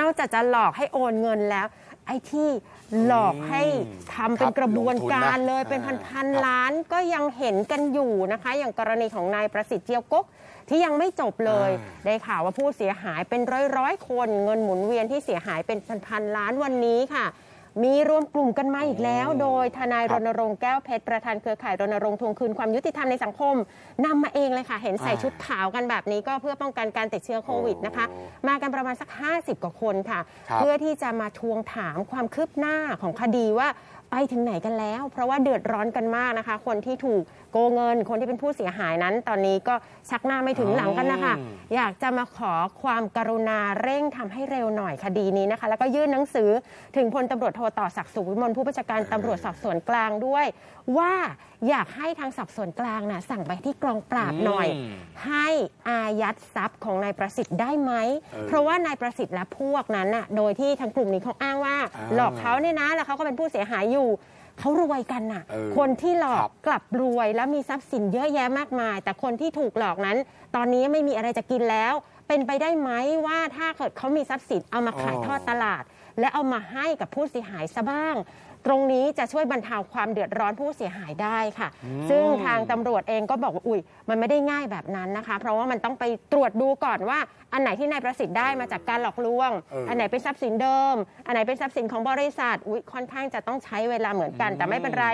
นอกจากจะหลอกให้โอนเงินแล้ว ไอ้ที่หลอกให้ทำเป็นครับกระบวนการลงทุนนะเลยเป็นอ่าพันครับๆล้านก็ยังเห็นกันอยู่นะคะ อย่างกรณีของนายประสิทธิ์เจียวกกที่ยังไม่จบเลยอ่าได้ข่าวว่าผู้เสียหายเป็นร้อยๆคน เงินหมุนเวียนที่เสียหายเป็นพันๆล้านวันนี้ค่ะ มีรวมกลุ่มกันมาอีกแล้ว โดยทนายรณรงค์แก้วเพชรประธานเครือข่ายรณรงค์ทวงคืนความยุติธรรมในสังคมนำมาเองเลยค่ะ เห็นใส่อ่าชุดขาวกันแบบนี้ก็เพื่อป้องกันการติดเชื้อโควิดนะคะโอ้มากันประมาณสัก 50 กว่าคนค่ะครับเพื่อที่จะมาทวงถามความคืบหน้าของคดีว่าไปถึงไหนกันแล้ว เพราะว่าเดือดร้อนกันมากนะคะ คนที่ถูกโกงเงิน คนที่เป็นผู้เสียหายนั้น ตอนนี้ก็ชักหน้าไม่ถึงหลังกันนะคะอืมอยากจะมาขอความกรุณาเร่งทำให้เร็วหน่อยคดีนี้นะคะ แล้วก็ยื่นหนังสือถึงพลตำรวจโทต่อศักดิ์สุขวิมลผู้บัญชาการตำรวจสอบสวนกลางด้วย ว่าอยากให้ทางสอบสวนกลางนะสั่งไปที่กองปราบหน่อยอืมให้อายัดทรัพย์ของนายประสิทธิ์ได้ไหมเออเพราะว่านายประสิทธิ์และพวกนั้นน่ะโดยที่ทางกลุ่มนี้เขาอ้างว่าอ่าหลอกเขาเนี่ยนะแล้วเขาก็เป็นผู้เสียหายอยู่เขารวยกันน่ะเออคนที่หลอคกรับกลับรวยแล้วมีทรัพย์สินเยอะแยะมากมาย แต่คนที่ถูกหลอกนั้น ตอนนี้ไม่มีอะไรจะกินแล้ว เป็นไปได้ไหมว่าถ้าเกิดเขามีทรัพย์สินเอามาขายทอดตลาด และเอามาให้กับผู้เสียหายซะบ้าง ตรงนี้จะช่วยบรรเทาความเดือดร้อนผู้เสียหายได้ค่ะ ซึ่งทางตำรวจเองก็บอกว่าอุ้ยมันไม่ได้ง่ายแบบนั้นนะคะ เพราะว่ามันต้องไปตรวจดูก่อนว่า อันไหนที่นายประสิทธิ์ได้มาจากการหลอกลวงเอออัอันไหนเป็นทรัพย์สินเดิม อันไหนเป็นทรัพย์สินของบริษัทอุ้ยค่อนข้างจะต้องใช้เวลาเหมือนกัน แต่ไม่เป็นไร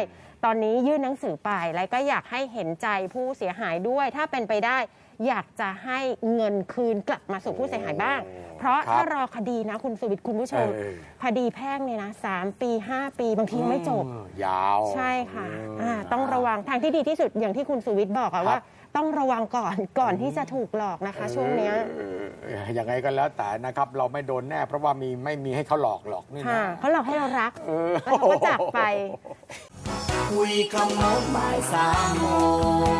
ตอนนี้ยื่นหนังสือไป แล้วก็อยากให้เห็นใจผู้เสียหายด้วย ถ้าเป็นไปได้ อยากจะให้เงินคืนกลับมาสู่ผู้เสียหายบ้าง เพราะครับถ้ารอคดีนะคุณสุวิทย์คุณผู้ชม เออ คดีแพ่งเนี่ยนะสามปีห้าปีบางทียังไม่จบเออยาว ใช่ค่ะเาต้องระวังทางที่ดีที่สุดอย่างที่คุณสุวิทย์บอกอะครับว่า ต้องระวังก่อนก่อนที่จะถูกหลอกนะคะ ช่วงเนี้ยเออยังไงก็แล้วแต่นะครับ เราไม่โดนแน่ เพราะว่ามีไม่มีให้เขาหลอกหรอกนี่ค่ะนะเขาหลอกให้เรารักเออ แล้วเขาก็จากไป คุยคำโน้นบ่ายสามโมง